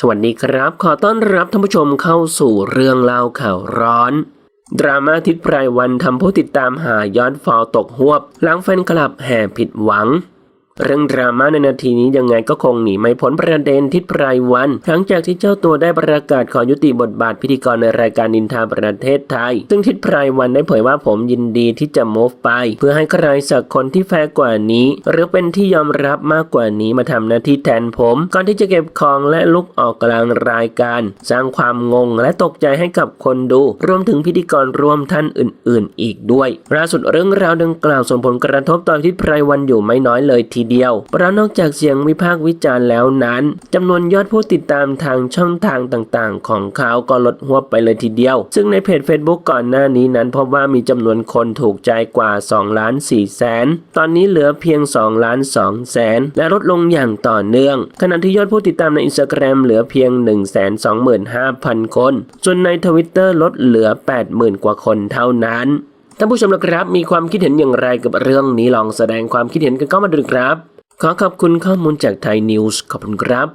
สวัสดีครับ ขอต้อนรับท่านผู้ชมเข้าสู่เรื่องเล่าข่าวร้อน ดราม่าทิศไพรวันทำผู้ติดตามหายอดฟอลตกหวบ หลังแฟนคลับแห่ผิดหวัง เรื่องดราม่าในนาทีนี้ยังไงก็คงหนีไม่พ้นประเด็นทิศไพรวัน หลังจากที่เจ้าตัวได้ประกาศขอยุติบทบาทพิธีกรในรายการนินทาประเทศไทย ซึ่งทิศไพรวันได้เผยว่าผมยินดีที่จะ move ไป เพื่อให้ใครสักคนที่แฟร์กว่านี้ หรือเป็นที่ยอมรับมากกว่านี้มาทำหน้าที่แทนผม ก่อนที่จะเก็บของและลุกออกกลางรายการ สร้างความงงและตกใจให้กับคนดู รวมถึงพิธีกรร่วมท่านอื่น ๆ อีกด้วยล่าสุดเรื่องราวดังกล่าวส่งผลกระทบต่อทิศไพรวันอยู่ไม่น้อยเลยทีเดียว เพราะนอกจากเสียงวิพากษ์วิจารณ์แล้วนั้นจำนวนยอดผู้ติดตามทางช่องทางต่างๆ ของเขาก็ลดหัวไปเลยทีเดียว ซึ่งในเพจ Facebook ก่อนหน้านี้นั้นพบว่ามีจำนวนคนถูกใจกว่า2ล้าน4แสนตอนนี้เหลือเพียง2ล้าน2แสนและลดลงอย่างต่อเนื่อง ขณะที่ยอดผู้ติดตามในอินสตาแกรมเหลือเพียง 125,000 คน ส่วนในทวิตเตอร์ลดเหลือ 80,000 กว่าคนเท่านั้น ท่านผู้ชมนะครับมีความคิดเห็นอย่างไรกับเรื่องนี้ลองแสดงความคิดเห็นกันเข้ามาดูครับ ขอขอบคุณข้อมูลจากไทยนิวส์ขอบคุณครับ